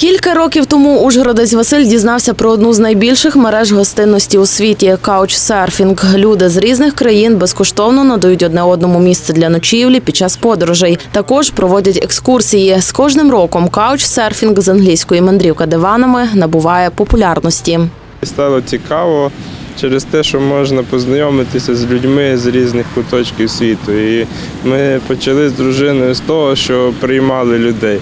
Кілька років тому Ужгородець Василь дізнався про одну з найбільших мереж гостинності у світі каучсерфінг. Люди з різних країн безкоштовно надають одне одному місце для ночівлі під час подорожей. Також проводять екскурсії. З кожним роком каучсерфінг з англійської мандрівка диванами набуває популярності. Стало цікаво через те, що можна познайомитися з людьми з різних куточків світу. І ми почали з дружиною з того, що приймали людей.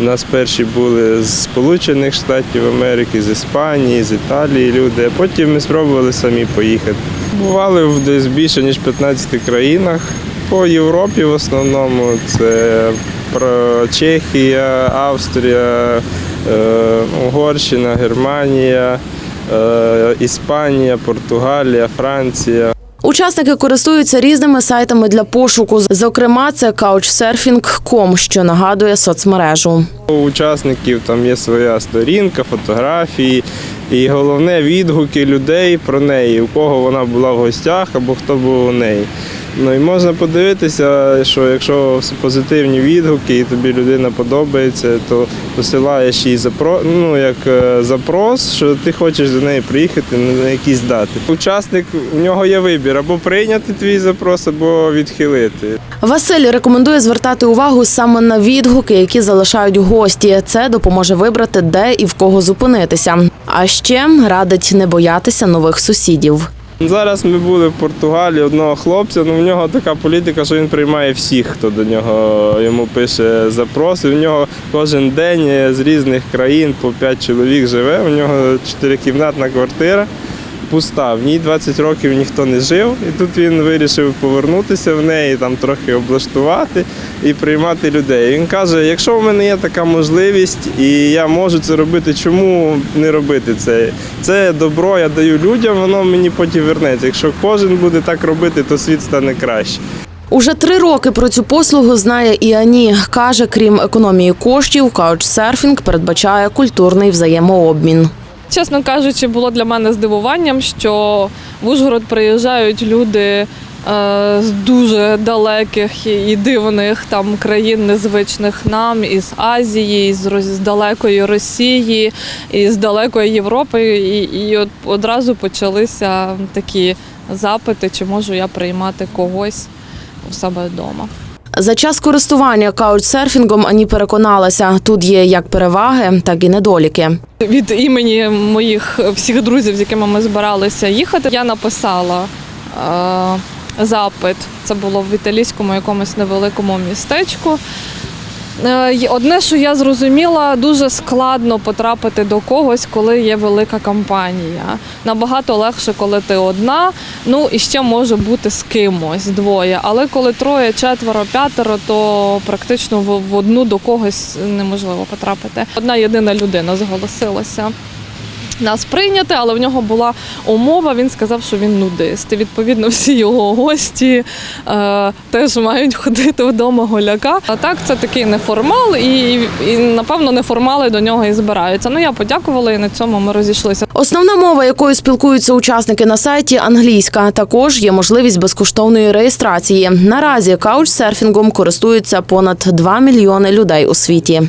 У нас перші були з Сполучених Штатів Америки, з Іспанії, з Італії люди, а потім ми спробували самі поїхати. Бували в десь більше ніж 15 країнах. По Європі в основному це Чехія, Австрія, е, Угорщина, Германія. Е, Іспанія, Португалія, Франція. Учасники користуються різними сайтами для пошуку. Зокрема, це couchsurfing.com, що нагадує соцмережу. У учасників там є своя сторінка, фотографії і головне відгуки людей про неї, у кого вона була в гостях або хто був у неї. Ну і можна подивитися, що якщо позитивні відгуки і тобі людина подобається, то посилаєш їй запро... ну, як е, запрос, що ти хочеш до неї приїхати на якісь дати. Учасник у нього є вибір або прийняти твій запрос, або відхилити. Василь рекомендує звертати увагу саме на відгуки, які залишають гості. Це допоможе вибрати, де і в кого зупинитися. А ще радить не боятися нових сусідів. Зараз ми були в Португалії одного хлопця. Ну в нього така політика, що він приймає всіх, хто до нього йому пише запроси. В нього кожен день з різних країн по 5 чоловік живе. У нього чотирикімнатна квартира. Пуста, в ній 20 років ніхто не жив, і тут він вирішив повернутися в неї, там трохи облаштувати і приймати людей. Він каже: якщо в мене є така можливість і я можу це робити, чому не робити це? Це добро я даю людям, воно мені потім вернеться. Якщо кожен буде так робити, то світ стане краще. Уже три роки про цю послугу знає і Ані. Каже, крім економії коштів, каучсерфінг передбачає культурний взаємообмін. Чесно кажучи, було для мене здивуванням, що в Ужгород приїжджають люди е, з дуже далеких і дивних там країн, незвичних нам, із Азії, із з далекої Росії, із далекої Європи. І, і от одразу почалися такі запити, чи можу я приймати когось у себе вдома. За час користування каучсерфінгом Ані переконалася, тут є як переваги, так і недоліки. Від імені моїх всіх друзів, з якими ми збиралися їхати, я написала е, запит. Це було в італійському якомусь невеликому містечку. Е, Одне, що я зрозуміла, дуже складно потрапити до когось, коли є велика компанія. Набагато легше, коли ти одна. Ну і ще може бути з кимось двоє. Але коли троє, четверо, п'ятеро, то практично в одну до когось неможливо потрапити. Одна єдина людина зголосилася. Нас прийняти, але в нього була умова. Він сказав, що він нудист. І відповідно всі його гості е, теж мають ходити вдома голяка. А так це такий неформал, і, і напевно неформали до нього і збираються. Ну я подякувала, і на цьому ми розійшлися. Основна мова, якою спілкуються учасники на сайті, англійська. Також є можливість безкоштовної реєстрації. Наразі каучсерфінгом користуються понад 2 мільйони людей у світі.